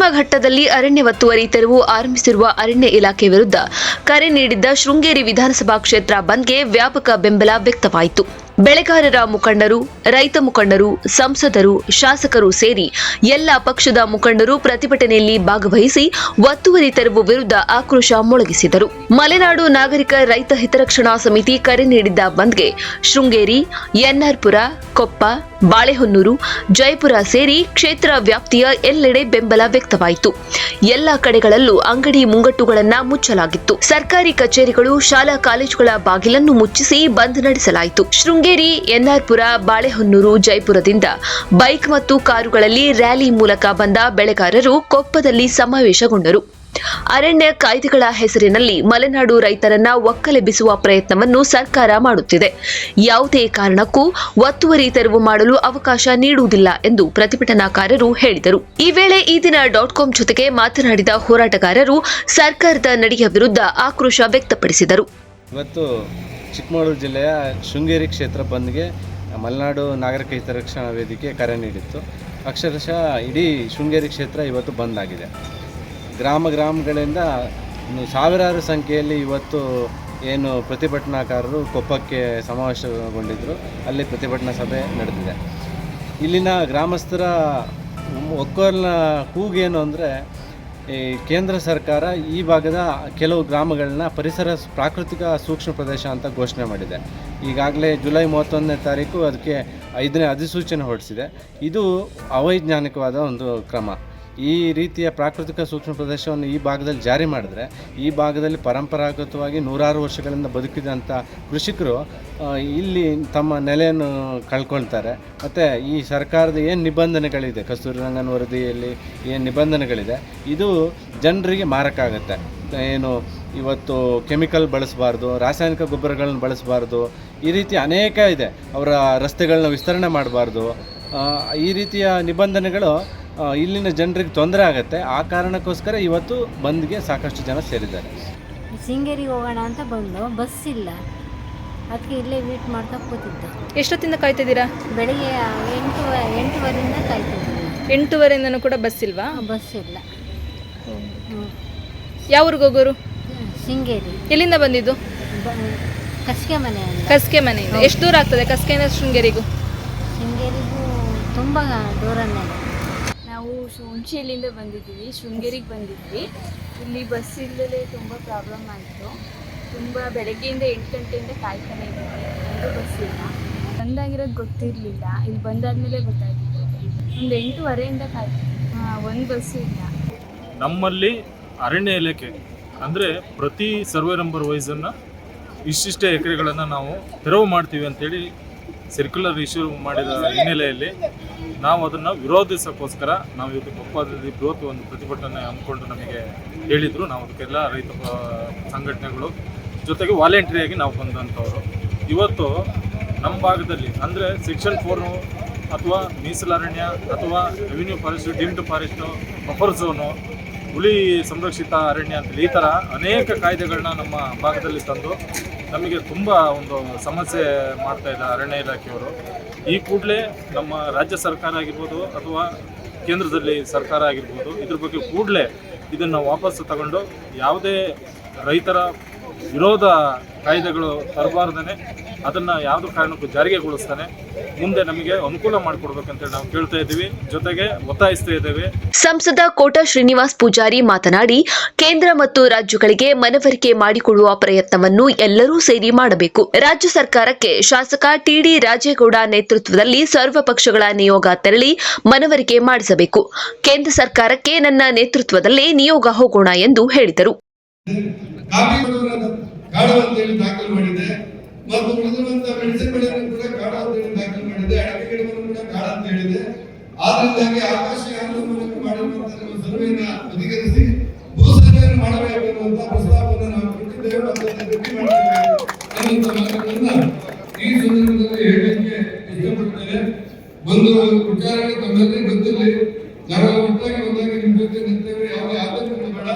ಪಶ್ಚಿಮ ಘಟ್ಟದಲ್ಲಿ ಅರಣ್ಯ ಒತ್ತುವರಿ ತೆರವು ಆರಂಭಿಸಿರುವ ಅರಣ್ಯ ಇಲಾಖೆ ವಿರುದ್ಧ ಕರೆ ನೀಡಿದ್ದ ಶೃಂಗೇರಿ ವಿಧಾನಸಭಾ ಕ್ಷೇತ್ರ ಬಂದ್ಗೆ ವ್ಯಾಪಕ ಬೆಂಬಲ ವ್ಯಕ್ತವಾಯಿತು. ಬೆಳೆಗಾರರ ಮುಖಂಡರು, ರೈತ ಮುಖಂಡರು, ಸಂಸದರು, ಶಾಸಕರು ಸೇರಿ ಎಲ್ಲ ಪಕ್ಷದ ಮುಖಂಡರು ಪ್ರತಿಭಟನೆಯಲ್ಲಿ ಭಾಗವಹಿಸಿ ಒತ್ತುವರಿ ತೆರವು ವಿರುದ್ಧ ಆಕ್ರೋಶ ಮೊಳಗಿಸಿದರು. ಮಲೆನಾಡು ನಾಗರಿಕ ರೈತ ಹಿತರಕ್ಷಣಾ ಸಮಿತಿ ಕರೆ ನೀಡಿದ್ದ ಬಂದ್ಗೆ ಶೃಂಗೇರಿ, ಎನ್ಆರ್ಪುರ, ಕೊಪ್ಪ, ಬಾಳೆಹೊನ್ನೂರು, ಜಯಪುರ ಸೇರಿ ಕ್ಷೇತ್ರ ವ್ಯಾಪ್ತಿಯ ಎಲ್ಲೆಡೆ ಬೆಂಬಲ ವ್ಯಕ್ತವಾಯಿತು. ಎಲ್ಲ ಕಡೆಗಳಲ್ಲೂ ಅಂಗಡಿ ಮುಂಗಟ್ಟುಗಳನ್ನು ಮುಚ್ಚಲಾಗಿತ್ತು. ಸರ್ಕಾರಿ ಕಚೇರಿಗಳು, ಶಾಲಾ ಕಾಲೇಜುಗಳ ಬಾಗಿಲನ್ನು ಮುಚ್ಚಿಸಿ ಬಂದ್ ನಡೆಸಲಾಯಿತು. ಶೃಂಗೇರಿ ಎನ್ಆರ್ಪುರ, ಬಾಳೆಹೊನ್ನೂರು, ಜೈಪುರದಿಂದ ಬೈಕ್ ಮತ್ತು ಕಾರುಗಳಲ್ಲಿ ರ್ಯಾಲಿ ಮೂಲಕ ಬಂದ ಬೆಳೆಗಾರರು ಕೊಪ್ಪದಲ್ಲಿ ಸಮಾವೇಶಗೊಂಡರು. ಅರಣ್ಯ ಕಾಯ್ದೆಗಳ ಹೆಸರಿನಲ್ಲಿ ಮಲೆನಾಡು ರೈತರನ್ನ ಒಕ್ಕಲೆಬ್ಬಿಸುವ ಪ್ರಯತ್ನವನ್ನು ಸರ್ಕಾರ ಮಾಡುತ್ತಿದೆ. ಯಾವುದೇ ಕಾರಣಕ್ಕೂ ಒತ್ತುವರಿ ತೆರವು ಮಾಡಲು ಅವಕಾಶ ನೀಡುವುದಿಲ್ಲ ಎಂದು ಪ್ರತಿಭಟನಾಕಾರರು ಹೇಳಿದರು. ಈ ವೇಳೆ ಈ ದಿನ ಡಾಟ್ ಕಾಂ ಜೊತೆಗೆ ಮಾತನಾಡಿದ ಹೋರಾಟಗಾರರು ಸರ್ಕಾರದ ನಡೆಯ ವಿರುದ್ಧ ಆಕ್ರೋಶ ವ್ಯಕ್ತಪಡಿಸಿದರು. ಚಿಕ್ಕಮಗಳೂರು ಜಿಲ್ಲೆಯ ಶೃಂಗೇರಿ ಕ್ಷೇತ್ರ ಬಂದ್ಗೆ ಮಲೆನಾಡು ನಾಗರಿಕ ಹಿತರಕ್ಷಣಾ ವೇದಿಕೆ ಕರೆ ನೀಡಿತ್ತು. ಅಕ್ಷರಶಃ ಇಡೀ ಶೃಂಗೇರಿ ಕ್ಷೇತ್ರ ಇವತ್ತು ಬಂದ್ ಆಗಿದೆ ಗ್ರಾಮ ಗ್ರಾಮಗಳಿಂದ ಸಾವಿರಾರು ಸಂಖ್ಯೆಯಲ್ಲಿ ಇವತ್ತು ಏನು ಪ್ರತಿಭಟನಾಕಾರರು ಕೊಪ್ಪಕ್ಕೆ ಸಮಾವೇಶಗೊಂಡಿದ್ದರು ಅಲ್ಲಿ ಪ್ರತಿಭಟನಾ ಸಭೆ ನಡೆದಿದೆ. ಇಲ್ಲಿನ ಗ್ರಾಮಸ್ಥರ ಒಕ್ಕೋಲ್ನ ಕೂಗೇನು ಅಂದರೆ ಈ ಕೇಂದ್ರ ಸರ್ಕಾರ ಈ ಭಾಗದ ಕೆಲವು ಗ್ರಾಮಗಳನ್ನ ಪರಿಸರ ಪ್ರಾಕೃತಿಕ ಸೂಕ್ಷ್ಮ ಪ್ರದೇಶ ಅಂತ ಘೋಷಣೆ ಮಾಡಿದೆ. ಈಗಾಗಲೇ ಜುಲೈ ಮೂವತ್ತೊಂದನೇ ತಾರೀಕು ಅದಕ್ಕೆ ಐದನೇ ಅಧಿಸೂಚನೆ ಹೊರಡಿಸಿದೆ. ಇದು ಅವೈಜ್ಞಾನಿಕವಾದ ಒಂದು ಕ್ರಮ. ಈ ರೀತಿಯ ಪ್ರಾಕೃತಿಕ ಸೂಕ್ಷ್ಮ ಪ್ರದೇಶವನ್ನು ಈ ಭಾಗದಲ್ಲಿ ಜಾರಿ ಮಾಡಿದ್ರೆ, ಈ ಭಾಗದಲ್ಲಿ ಪರಂಪರಾಗತವಾಗಿ ನೂರಾರು ವರ್ಷಗಳಿಂದ ಬದುಕಿದಂಥ ಕೃಷಿಕರು ಇಲ್ಲಿ ತಮ್ಮ ನೆಲೆಯನ್ನು ಕಳ್ಕೊಳ್ತಾರೆ. ಮತ್ತು ಈ ಸರ್ಕಾರದ ಏನು ನಿಬಂಧನೆಗಳಿದೆ? ಕಸ್ತೂರಿ ರಂಗನ್ ವರದಿಯಲ್ಲಿ ಏನು ನಿಬಂಧನೆಗಳಿದೆ? ಇದು ಜನರಿಗೆ ಮಾರಕ ಆಗುತ್ತೆ ಏನು ಇವತ್ತು ಕೆಮಿಕಲ್ ಬಳಸಬಾರ್ದು, ರಾಸಾಯನಿಕ ಗೊಬ್ಬರಗಳನ್ನು ಬಳಸಬಾರ್ದು, ಈ ರೀತಿ ಅನೇಕ ಇದೆ. ಅವರ ರಸ್ತೆಗಳನ್ನ ವಿಸ್ತರಣೆ ಮಾಡಬಾರ್ದು. ಈ ರೀತಿಯ ನಿಬಂಧನೆಗಳು ಇಲ್ಲಿನ ಜನರಿಗೆ ತೊಂದರೆ ಆಗುತ್ತೆ. ಆ ಕಾರಣಕ್ಕೋಸ್ಕರ ಇವತ್ತು ಬಂದ್ಗೆ ಸಾಕಷ್ಟು ಜನ ಸೇರಿದ್ದಾರೆ. ಶೃಂಗೇರಿಗೆ ಹೋಗೋಣ ಅಂತ ಬಂದು ಬಸ್ ಇಲ್ಲ. ಅದಕ್ಕೆ ಇಲ್ಲೇ ವೇಟ್ ಮಾಡ್ತಾ ಕೂತಿದ್ದೆ. ಎಷ್ಟೊತ್ತಿಂದ ಕಾಯ್ತಿದ್ದೀರಾ ಬೆಳಿಗ್ಗೆ ಎಂಟು ಎಂಟುವರೆಯಿಂದ ಕಾಯ್ತಿದ್ದೀನಿ ಎಂಟೂವರೆಯಿಂದನೂ ಕೂಡ ಬಸ್ ಇಲ್ವಾ? ಬಸ್ ಇಲ್ಲ. ಯಾವ ಊರಿಗೆ ಹೋಗೋರು? ಶೃಂಗೇರಿ. ಎಲ್ಲಿಂದ ಬಂದಿದ್ದು? ಕಸ್ಕೆ ಮನೆ ಕಸ್ಕೆ ಮನೆಯಿಂದ. ಎಷ್ಟು ದೂರ ಆಗ್ತದೆ ಕಸ್ಕೆಯಿಂದ ಶೃಂಗೇರಿಗೂ? ಶೃಂಗೇರಿಗೂ ತುಂಬ ದೂರನೇ. ಹುಣಸೆಹಳ್ಳಿಯಿಂದ ಬಂದಿದ್ದೀವಿ, ಶೃಂಗೇರಿಗೆ ಬಂದಿದ್ವಿ ಇಲ್ಲಿ ಬಸ್ ಇಲ್ಲದೆ ತುಂಬ ಪ್ರಾಬ್ಲಮ್ ಆಯಿತು. ತುಂಬ ಬೆಳಗ್ಗೆಯಿಂದ ಎಂಟು ಗಂಟೆಯಿಂದ ಕಾಯ್ತಾನೆ ಇದ್ದೀವಿ. ಬಸ್ ಇಲ್ಲ. ಬಂದಾಗಿರೋದು ಗೊತ್ತಿರಲಿಲ್ಲ. ಇಲ್ಲಿ ಬಂದಾದ್ಮೇಲೆ ಗೊತ್ತಾಗಿತ್ತು ಒಂದು ಎಂಟೂವರೆಯಿಂದ ಕಾಯ್ತು ಒಂದು ಬಸ್ಸು ಇಲ್ಲ. ನಮ್ಮಲ್ಲಿ ಅರಣ್ಯ ಇಲಾಖೆ ಅಂದರೆ ಪ್ರತಿ ಸರ್ವೆ ನಂಬರ್ ವೈಸನ್ನು ಇಷ್ಟಿಷ್ಟೇ ಎಕರೆಗಳನ್ನು ನಾವು ತೆರವು ಮಾಡ್ತೀವಿ ಅಂತೇಳಿ ಸರ್ಕ್ಯುಲರ್ ಇಶ್ಯೂ ಮಾಡಿದ ಹಿನ್ನೆಲೆಯಲ್ಲಿ ನಾವು ಅದನ್ನು ವಿರೋಧಿಸೋಕ್ಕೋಸ್ಕರ ನಾವು ಇವತ್ತು ಕೊಪ್ಪದಲ್ಲಿ ಬೃಹತ್ ಒಂದು ಪ್ರತಿಭಟನೆ ಹಮ್ಮಿಕೊಂಡು ನಮಗೆ ಹೇಳಿದರು. ನಾವು ಅದಕ್ಕೆಲ್ಲ ರೈತ ಸಂಘಟನೆಗಳು ಜೊತೆಗೆ ವಾಲಂಟ್ರಿಯಾಗಿ ನಾವು ಬಂದಂಥವ್ರು. ಇವತ್ತು ನಮ್ಮ ಭಾಗದಲ್ಲಿ ಅಂದರೆ ಸೆಕ್ಷನ್ ಫೋರು ಅಥವಾ ಮೀಸಲಾರಣ್ಯ ಅಥವಾ revenue forest deemed forest buffer zone ಹುಲಿ ಸಂರಕ್ಷಿತ ಅರಣ್ಯ ಅಂತೇಳಿ ಈ ಥರ ಅನೇಕ ಕಾಯ್ದೆಗಳನ್ನ ನಮ್ಮ ಭಾಗದಲ್ಲಿ ತಂದು ನಮಗೆ ತುಂಬ ಒಂದು ಸಮಸ್ಯೆ ಮಾಡ್ತಾ ಇದೆ ಅರಣ್ಯ ಇಲಾಖೆಯವರು. ಈ ಕೂಡಲೇ ನಮ್ಮ ರಾಜ್ಯ ಸರ್ಕಾರ ಆಗಿರ್ಬೋದು ಅಥವಾ ಕೇಂದ್ರದಲ್ಲಿ ಸರ್ಕಾರ ಆಗಿರ್ಬೋದು, ಇದ್ರ ಬಗ್ಗೆ ಕೂಡಲೇ ಇದನ್ನು ವಾಪಸ್ಸು ತಗೊಂಡು ಯಾವುದೇ ರೈತರ ವಿರೋಧ ಕಾಯ್ದೆಗಳು ತರಬಾರ್ದೇ ಅದನ್ನು ಯಾವುದೋ ಕಾರಣಕ್ಕೂ ಜಾರಿಗೆಗೊಳಿಸ್ತಾನೆ. ಮುಂದೆ ನಮಗೆ ಅನುಕೂಲ ಮಾಡಿಕೊಡ್ಬೇಕಂತೇಳಿ ನಾವು ಕೇಳ್ತಾ ಇದ್ದೀವಿ. ಜೊತೆಗೆ ಒತ್ತಾಯಿಸ್ತಾ ಇದ್ದೇವೆ. ಸಂಸದ ಕೋಟ ಶ್ರೀನಿವಾಸ್ ಪೂಜಾರಿ ಮಾತನಾಡಿ ಕೇಂದ್ರ ಮತ್ತು ರಾಜ್ಯಗಳಿಗೆ ಮನವರಿಕೆ ಮಾಡಿಕೊಡುವ ಪ್ರಯತ್ನವನ್ನು ಎಲ್ಲರೂ ಸೇರಿ ಮಾಡಬೇಕು. ರಾಜ್ಯ ಸರ್ಕಾರಕ್ಕೆ ಶಾಸಕ ಟಿಡಿ ರಾಜೇಗೌಡ ನೇತೃತ್ವದಲ್ಲಿ ಸರ್ವ ಪಕ್ಷಗಳ ನಿಯೋಗ ತೆರಳಿ ಮನವರಿಕೆ ಮಾಡಿಸಬೇಕು. ಕೇಂದ್ರ ಸರ್ಕಾರಕ್ಕೆ ನನ್ನ ನೇತೃತ್ವದಲ್ಲೇ ನಿಯೋಗ ಹೋಗೋಣ ಎಂದು ಹೇಳಿದರು. ಮತ್ತು ಉಳಿದಿರುವಂತ ಮೆಣಸಿನ ಬೆಳೆಯನ್ನು ಕೂಡ ಕಾಡ ಅಂತ ಹೇಳಿ ದಾಖಲು ಮಾಡಿದೆ ಅಡಿಕೆ ಗಿಡವನ್ನು ಕೂಡ ಕಾಡ ಅಂತ ಹೇಳಿದೆ ಆದ್ರಿಂದಾಗಿ ಆಕಾಶ ಯಾನದ ಮೂಲಕ ಮಾಡಿರುವಂತಹ ನಮ್ಮ ಸರ್ವೆಯನ್ನ ಅಧಿಕರಿಸಿ ಭೂ ಸರ್ವೆಯನ್ನು ಮಾಡಬೇಕು ಅನ್ನುವಂತ ಪ್ರಸ್ತಾಪವನ್ನು ನಾವು ಕೊಟ್ಟಿದ್ದೇವೆ. ಮಾತುಗಳನ್ನ ಈ ಸಂದರ್ಭದಲ್ಲಿ ಹೇಳಲಿಕ್ಕೆ ಇಷ್ಟಪಡ್ತೇನೆ. ಒಂದು ವಿಚಾರಗಳು ತಮ್ಮೆಲ್ಲರಿಗೂ ಗೊತ್ತಿರಲಿ ನಾವು ಒಟ್ಟಾಗಿ ಒಂದಾಗಿ ಜೊತೆ ನಿಂತೇವೆ ಯಾವುದೇ ಆತಂಕ ಬೇಡ.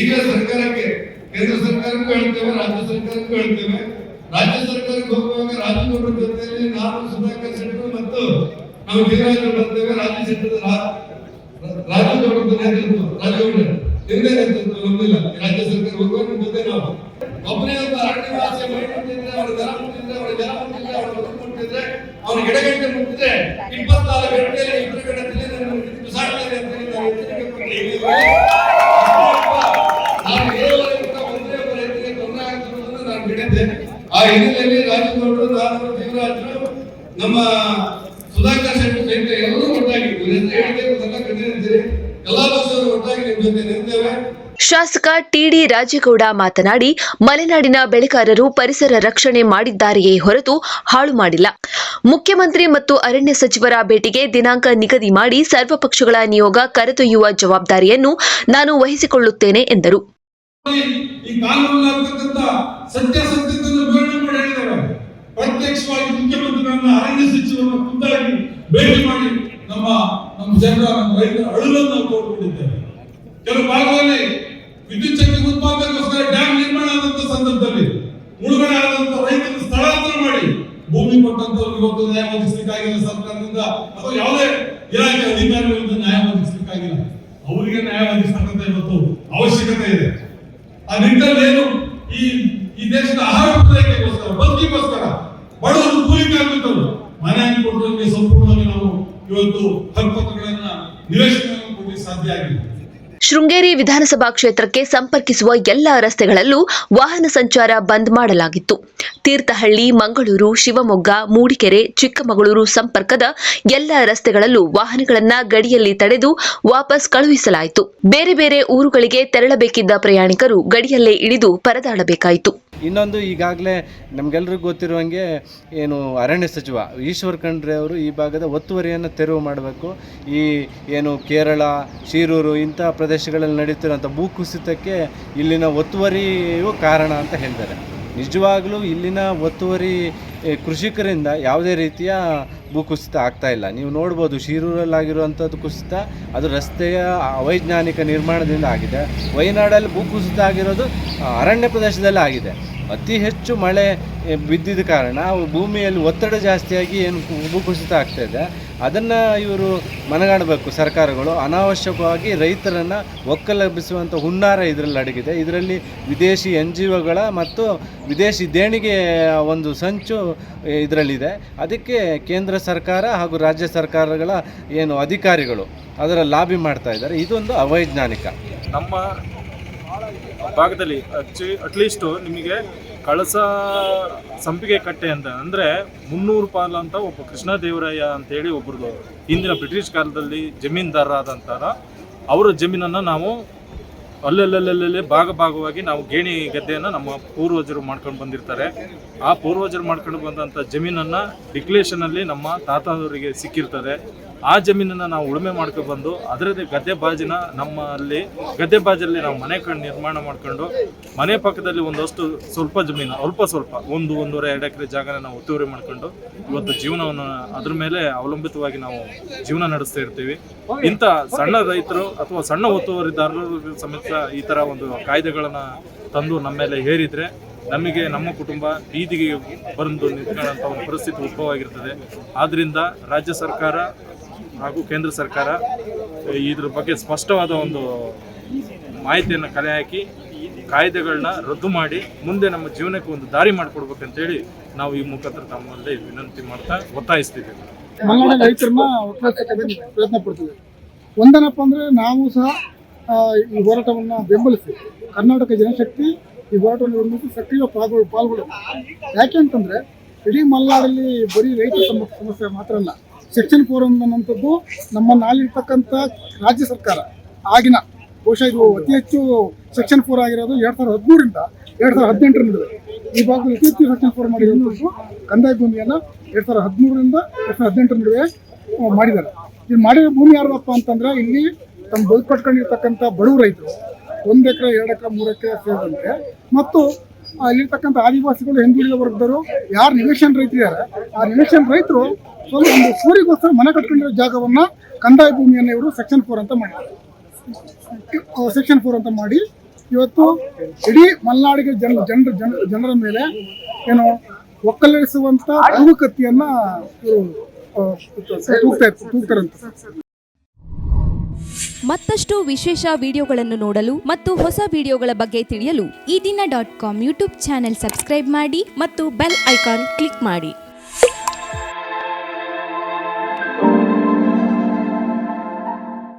ಈಗ ಸರ್ಕಾರಕ್ಕೆ, ಕೇಂದ್ರ ಸರ್ಕಾರಕ್ಕೂ ಹೇಳ್ತೇವೆ, ರಾಜ್ಯ ಸರ್ಕಾರಕ್ಕೂ ಹೇಳ್ತೇವೆ. ರಾಜ್ಯ ಸರ್ಕಾರಕ್ಕೆ ಹೋಗುವಾಗ ರಾಜಗೌಡರ ಜೊತೆಯಲ್ಲಿ ನಾನು ಸುಧಾಕರ್ ಶೆಟ್ಟರು ಮತ್ತು ನಾವು ಜೀವರಾಜರು ಬರ್ತೇವೆ ರಾಜ್ಯ ಶೆಟ್ಟರ್ ರಾಜಗೌಡರ ನೇತೃತ್ವ ರಾಜಗೌಡ ನಿನ್ನೆ ನೇತೃತ್ವ ರಾಜ್ಯ ಸರ್ಕಾರ ಹೋಗುವಾಗ ನಿಮ್ಮ ಜೊತೆ ನಾವು. ಒಬ್ಬನೇ ಒಬ್ಬ ಅರಣ್ಯವಾಸಿ ಮೈ ಮುಟ್ಟಿದ್ರೆ ಅವರ ದರ ಮುಟ್ಟಿದ್ರೆ ಅವರ ಜನ ಮುಟ್ಟಿದ್ರೆ ಅವರ ಬದುಕು ಮುಟ್ಟಿದ್ರೆ ಅವನ ಗಿಡಗಂಟೆ ಮುಟ್ಟಿದ್ರೆ ಇಪ್ಪತ್ನಾಲ್ಕು ಗಂಟೆಯಲ್ಲಿ ಇಬ್ಬರು ಗಂಟೆಯಲ್ಲಿ ಬಿಸಾಡ್ತಾರೆ ಅಂತ ಹೇಳಿ ನಾವು ಎಚ್ಚರಿಕೆ. ನಾನು ಏಳುವರೆ ಒಂದೇ ಒಬ್ಬ ರೈತರಿಗೆ ತೊಂದರೆ ಆಗ್ತಿರೋದನ್ನ ನಾನು ಬಿಟ್ಟಿದ್ದೆ ಆ ಹಿನ್ನೆಲೆಯಲ್ಲಿ ರಾಜಗೌಡರು ನಾನು ದೇವರಾಜರು ನಮ್ಮ ಸುಧಾಕರ್ ಶೆಟ್ಟಿ ಸಹಿತ ಎಲ್ಲರೂ ಒಟ್ಟಾಗಿ ಹೇಳಿದೆ ಎಲ್ಲಾ ಪಕ್ಷವರು ಒಟ್ಟಾಗಿ ನಿಮ್ಮ ಜೊತೆ ನಿಂತೇವೆ. ಶಾಸಕ ಟಿಡಿ ರಾಜೇಗೌಡ ಮಾತನಾಡಿ, ಮಲೆನಾಡಿನ ಬೆಳೆಗಾರರು ಪರಿಸರ ರಕ್ಷಣೆ ಮಾಡಿದ್ದಾರೆಯೇ ಹೊರತು ಹಾಳು ಮಾಡಿಲ್ಲ. ಮುಖ್ಯಮಂತ್ರಿ ಮತ್ತು ಅರಣ್ಯ ಸಚಿವರ ಭೇಟಿಗೆ ದಿನಾಂಕ ನಿಗದಿ ಮಾಡಿ ಸರ್ವಪಕ್ಷಗಳ ನಿಯೋಗ ಕರೆದೊಯ್ಯುವ ಜವಾಬ್ದಾರಿಯನ್ನು ನಾನು ವಹಿಸಿಕೊಳ್ಳುತ್ತೇನೆ ಎಂದರು. ಈ ಕಾನೂನಿನಾಗ್ತಕ್ಕಂಥ ಸತ್ಯಾಸತ್ಯತೆಯನ್ನು ವಿವರಣೆ ಮಾಡಿ ಹೇಳಿದ್ದಾರೆ. ಪ್ರತ್ಯಕ್ಷವಾಗಿ ಮುಖ್ಯಮಂತ್ರಿಗಳನ್ನ ಅರಣ್ಯ ಸಚಿವರನ್ನ ಖುದ್ದಾಗಿ ಭೇಟಿ ಮಾಡಿ ನಮ್ಮ ನಮ್ಮ ಜನರ, ನಮ್ಮ ರೈತರ ಅಳುಗಳನ್ನು ನಾವು ಕೆಲವು ಭಾಗದಲ್ಲಿ ವಿದ್ಯುತ್ ಶಕ್ತಿ ಉತ್ಪಾದನೆಗೋಸ್ಕರ ಡ್ಯಾಮ್ ನಿರ್ಮಾಣ ಆದಂತ ಸಂದರ್ಭದಲ್ಲಿ ಮುಳುಗಡೆ ಆದಂತ ರೈತರು ಸ್ಥಳಾಂತರ ಮಾಡಿ ಭೂಮಿ ಕೊಟ್ಟಂತವ್ರಿಗೆ ಇವತ್ತು ನ್ಯಾಯ ಒದಗಿಸಲಿಕ್ಕಾಗಿಲ್ಲ ಸರ್ಕಾರದಿಂದ ಅಥವಾ ಯಾವುದೇ ಇಲಾಖೆ ಅಧಿಕಾರಿಗಳಿಂದ ನ್ಯಾಯ ಒದಗಿಸಲಿಕ್ಕಾಗಿಲ್ಲ ಅವರಿಗೆ ನ್ಯಾಯ ಒದಗಿಸ್ತಕ್ಕಂಥ ಇವತ್ತು ಅವಶ್ಯಕತೆ ಇದೆ ಆ ನಿಟ್ಟಿನಲ್ಲಿ ಏನು ಈ ಈ ದೇಶದ ಆಹಾರ ಪೂರೈಕೆಗೋಸ್ಕರ ಬದುಕಿಗೋಸ್ಕರ ಬಡವರು ಕೂಲಿ ಕಾರ್ಮಿಕರು ಮನೆ ಕೊಟ್ಟರೆ ಸಂಪೂರ್ಣವಾಗಿ ನಾವು ಇವತ್ತು ಹಕ್ಕುಗಳನ್ನ ನಿವೇಶನವನ್ನು ಕೊಡಲಿಕ್ಕೆ ಸಾಧ್ಯ ಆಗಿಲ್ಲ ಶೃಂಗೇರಿ ವಿಧಾನಸಭಾ ಕ್ಷೇತ್ರಕ್ಕೆ ಸಂಪರ್ಕಿಸುವ ಎಲ್ಲ ರಸ್ತೆಗಳಲ್ಲೂ ವಾಹನ ಸಂಚಾರ ಬಂದ್ ಮಾಡಲಾಗಿತ್ತು. ತೀರ್ಥಹಳ್ಳಿ, ಮಂಗಳೂರು, ಶಿವಮೊಗ್ಗ ಮೂಡಿಕೆರೆ ಚಿಕ್ಕಮಗಳೂರು ಸಂಪರ್ಕದ ಎಲ್ಲ ರಸ್ತೆಗಳಲ್ಲೂ ವಾಹನಗಳನ್ನ ಗಡಿಯಲ್ಲಿ ತಡೆದು ವಾಪಸ್ ಕಳುಹಿಸಲಾಯಿತು. ಬೇರೆ ಬೇರೆ ಊರುಗಳಿಗೆ ತೆರಳಬೇಕಿದ್ದ ಪ್ರಯಾಣಿಕರು ಗಡಿಯಲ್ಲೇ ಇಳಿದು ಪರದಾಡಬೇಕಾಯಿತು. ಇನ್ನೊಂದು ಈಗಾಗಲೇ ನಮಗೆಲ್ಲರಿಗೂ ಗೊತ್ತಿರುವಂಗೆ ಏನು ಅರಣ್ಯ ಸಚಿವ ಈಶ್ವರ್ ಖಂಡ್ರೆ ಅವರು ಈ ಭಾಗದ ಒತ್ತುವರಿಯನ್ನು ತೆರವು ಮಾಡಬೇಕು. ಈ ಏನು ಕೇರಳ, ಶಿರೂರು ಇಂಥ ಪ್ರದೇಶಗಳಲ್ಲಿ ನಡೀತಿರೋಂಥ ಭೂಕುಸಿತಕ್ಕೆ ಇಲ್ಲಿನ ಒತ್ತುವರಿಯೂ ಕಾರಣ ಅಂತ ಹೇಳ್ತಾರೆ. ನಿಜವಾಗ್ಲೂ ಇಲ್ಲಿನ ಒತ್ತುವರಿ ಕೃಷಿಕರಿಂದ ಯಾವುದೇ ರೀತಿಯ ಭೂಕುಸಿತ ಆಗ್ತಾ ಇಲ್ಲ. ನೀವು ನೋಡ್ಬೋದು ಶಿರೂರಲ್ಲಾಗಿರುವಂಥದ್ದು ಕುಸಿತ, ಅದು ರಸ್ತೆಯ ಅವೈಜ್ಞಾನಿಕ ನಿರ್ಮಾಣದಿಂದ ಆಗಿದೆ. ವಯನಾಡಲ್ಲಿ ಭೂಕುಸಿತ ಆಗಿರೋದು ಅರಣ್ಯ ಪ್ರದೇಶದಲ್ಲಿ ಆಗಿದೆ. ಅತಿ ಹೆಚ್ಚು ಮಳೆ ಬಿದ್ದಿದ ಕಾರಣ ಭೂಮಿಯಲ್ಲಿ ಒತ್ತಡ ಜಾಸ್ತಿಯಾಗಿ ಏನು ಭೂಕುಸಿತ ಆಗ್ತಾ ಇದೆ. ಅದನ್ನು ಇವರು ಮನಗಾಣಬೇಕು ಸರ್ಕಾರಗಳು. ಅನಾವಶ್ಯಕವಾಗಿ ರೈತರನ್ನು ಒಕ್ಕಲೆಬ್ಬಿಸುವಂಥ ಹುನ್ನಾರ ಇದರಲ್ಲಿ ಅಡಗಿದೆ. ಇದರಲ್ಲಿ ವಿದೇಶಿ ಎನ್ ಜಿ ಒಗಳ ಮತ್ತು ವಿದೇಶಿ ದೇಣಿಗೆ ಒಂದು ಸಂಚು ಇದರಲ್ಲಿದೆ. ಅದಕ್ಕೆ ಕೇಂದ್ರ ಸರ್ಕಾರ ಹಾಗೂ ರಾಜ್ಯ ಸರ್ಕಾರಗಳ ಏನು ಅಧಿಕಾರಿಗಳು ಅದರ ಲಾಬಿ ಮಾಡ್ತಾ ಇದ್ದಾರೆ. ಇದೊಂದು ಅವೈಜ್ಞಾನಿಕ. ನಮ್ಮ ಭಾಗದಲ್ಲಿ ಅಟ್ಲೀಸ್ಟು ನಿಮಗೆ ಕಳಸ ಸಂಪಿಗೆ ಕಟ್ಟೆ ಅಂತ, ಅಂದರೆ ಮುನ್ನೂರು ಪಾಲು ಅಂತ ಒಬ್ಬ ಕೃಷ್ಣದೇವರಾಯ ಅಂತೇಳಿ ಒಬ್ಬರದು ಹಿಂದಿನ ಬ್ರಿಟಿಷ್ ಕಾಲದಲ್ಲಿ ಜಮೀನ್ದಾರರಾದಂಥರ ಅವರ ಜಮೀನನ್ನು ನಾವು ಅಲ್ಲಲ್ಲಲ್ಲಲ್ಲೇ ಭಾಗ ಭಾಗವಾಗಿ ನಾವು ಗೇಣಿ ಗದ್ದೆಯನ್ನು ನಮ್ಮ ಪೂರ್ವಜರು ಮಾಡ್ಕೊಂಡು ಬಂದಿರ್ತಾರೆ. ಆ ಪೂರ್ವಜರು ಮಾಡ್ಕೊಂಡು ಬಂದಂಥ ಜಮೀನನ್ನು ಡಿಕ್ಲೇಷನಲ್ಲಿ ನಮ್ಮ ತಾತನವರಿಗೆ ಸಿಕ್ಕಿರ್ತದೆ. ಆ ಜಮೀನನ್ನ ನಾವು ಉಳುಮೆ ಬಂದು ಅದರದ್ದೇ ಗದ್ದೆ ಬಾಜಿನ ನಮ್ಮಲ್ಲಿ, ಗದ್ದೆ ಬಾಜಲ್ಲಿ ನಾವು ಮನೆ ಕಂಡು ನಿರ್ಮಾಣ ಮಾಡ್ಕೊಂಡು ಮನೆ ಪಕ್ಕದಲ್ಲಿ ಒಂದಷ್ಟು ಸ್ವಲ್ಪ ಜಮೀನು, ಅಲ್ಪ ಸ್ವಲ್ಪ, ಒಂದು ಒಂದೂವರೆ ಎರಡು ಎಕರೆ ಜಾಗನ ನಾವು ಒತ್ತುವರಿ ಮಾಡ್ಕೊಂಡು ಇವತ್ತು ಜೀವನವನ್ನು ಅದ್ರ ಮೇಲೆ ಅವಲಂಬಿತವಾಗಿ ನಾವು ಜೀವನ ನಡೆಸ್ತಾ ಇರ್ತೀವಿ. ಇಂಥ ಸಣ್ಣ ರೈತರು ಅಥವಾ ಸಣ್ಣ ಒತ್ತುವರಿದಾರರು ಸಮೇತ ಈ ಥರ ಒಂದು ಕಾಯ್ದೆಗಳನ್ನು ತಂದು ನಮ್ಮ ಮೇಲೆ ಹೇರಿದರೆ ನಮಗೆ, ನಮ್ಮ ಕುಟುಂಬ ಬೀದಿಗೆ ಬಂದು ನಿಂತ್ಕೊಳ್ಳೋಂಥ ಒಂದು ಪರಿಸ್ಥಿತಿ ಉದ್ಭವ ಆಗಿರ್ತದೆ ಆದ್ದರಿಂದ ರಾಜ್ಯ ಸರ್ಕಾರ ಹಾಗೂ ಕೇಂದ್ರ ಸರ್ಕಾರ ಇದ್ರ ಬಗ್ಗೆ ಸ್ಪಷ್ಟವಾದ ಒಂದು ಮಾಹಿತಿಯನ್ನು ಕಲೆ ಹಾಕಿ ಕಾಯ್ದೆಗಳನ್ನ ರದ್ದು ಮಾಡಿ ಮುಂದೆ ನಮ್ಮ ಜೀವನಕ್ಕೆ ಒಂದು ದಾರಿ ಮಾಡಿಕೊಡ್ಬೇಕಂತೇಳಿ ನಾವು ಈ ಮುಖಾಂತರ ತಮ್ಮಲ್ಲಿ ವಿನಂತಿ ಮಾಡ್ತಾ ಒತ್ತಾಯಿಸ್ತೀವಿ ಮಲೆನಾಡಿನ ರೈತರನ್ನ ಪ್ರಯತ್ನ ಪಡ್ತೀವಿ ಒಂದೇನಪ್ಪ ಅಂದ್ರೆ ನಾವು ಸಹ ಈ ಹೋರಾಟವನ್ನ ಬೆಂಬಲಿಸಿ, ಕರ್ನಾಟಕ ಜನಶಕ್ತಿ ಈ ಹೋರಾಟವನ್ನು ಬೆಂಬಲಿಸಿ ಸಕ್ರಿಯ ಪಾಲ್ಗೊಳ್ಳ ಪಾಲ್ಗೊಳ್ಳುತ್ತೆ ಯಾಕೆ ಅಂತಂದರೆ, ಇಡೀ ಮಲ್ನಾಡಲ್ಲಿ ಬರೀ ರೈತ ಸಮ ಸಮಸ್ಯೆ ಮಾತ್ರ ಅಲ್ಲ ಸೆಕ್ಷನ್ ಫೋರ್ ಅನ್ನುವಂಥದ್ದು ನಮ್ಮ ನಾಲಿರ್ತಕ್ಕಂಥ ರಾಜ್ಯ ಸರ್ಕಾರ. ಆಗಿನ ಬಹುಶಃ ಇದು ಅತಿ ಹೆಚ್ಚು ಸೆಕ್ಷನ್ ಫೋರ್ ಆಗಿರೋದು ಎರಡು ಸಾವಿರದ ಹದಿಮೂರರಿಂದ ಎರಡು ಸಾವಿರದ ಹದಿನೆಂಟರ ನಡುವೆ. ಈ ಭಾಗದಲ್ಲಿ ಅತಿ ಹೆಚ್ಚು ಸೆಕ್ಷನ್ ಫೋರ್ ಮಾಡಿರೋದು ಕಂದಾಯ ಭೂಮಿಯನ್ನು ಎರಡು ಸಾವಿರದ ಹದಿಮೂರರಿಂದ ಎರಡು ಸಾವಿರದ ಹದಿನೆಂಟರ ನಡುವೆ ಮಾಡಿದ್ದಾರೆ. ಇಲ್ಲಿ ಮಾಡಿರೋ ಭೂಮಿ ಯಾರಪ್ಪ ಅಂತಂದ್ರೆ ಇಲ್ಲಿ ತಮ್ಮ ಬದುಕು ಕಟ್ಕೊಂಡಿರ್ತಕ್ಕಂಥ ಬಡವ ರೈತರು. ಒಂದು ಎಕರೆ, ಎರಡು ಎಕರೆ, ಮೂರು ಎಕರೆ ಸೇರಿದಂತೆ. ಮತ್ತು ಅಲ್ಲಿರ್ತಕ್ಕಂಥ ಆದಿವಾಸಿಗಳು, ಹಿಂದುಳಿದ ವರ್ಗದವರು ಯಾರು ನಿವೇಶನ ರೈತರಿದ್ದಾರೆ, ಆ ನಿವೇಶನ ರೈತರು ಒಂದು ಸೂರಿಗೋಸ್ಕರ ಮನೆ ಕಟ್ಕೊಂಡಿರೋ ಜಾಗವನ್ನ ಕಂದಾಯ ಭೂಮಿಯನ್ನು ಇವರು ಸೆಕ್ಷನ್ ಫೋರ್ ಅಂತ ಮಾಡಿದ್ದಾರೆ ಸೆಕ್ಷನ್ ಫೋರ್ ಅಂತ ಮಾಡಿ, ಇವತ್ತು ಇಡೀ ಮಲೆನಾಡಿಗೆ ಜನ ಜನರ ಜನ ಜನರ ಮೇಲೆ ಏನು ಒಕ್ಕಲಿಸುವಂತ ತೂಗುಕತ್ತಿಯನ್ನ ತೂಗ್ತಾರಂತೆ. ಮತ್ತಷ್ಟು ವಿಶೇಷ ವಿಡಿಯೋಗಳನ್ನು ನೋಡಲು ಮತ್ತು ಹೊಸ ವಿಡಿಯೋಗಳ ಬಗ್ಗೆ ತಿಳಿಯಲು ಈ ದಿನ dot com YouTube channel subscribe ಮಾಡಿ ಮತ್ತು ಬೆಲ್ ಐಕಾನ್ ಕ್ಲಿಕ್ ಮಾಡಿ.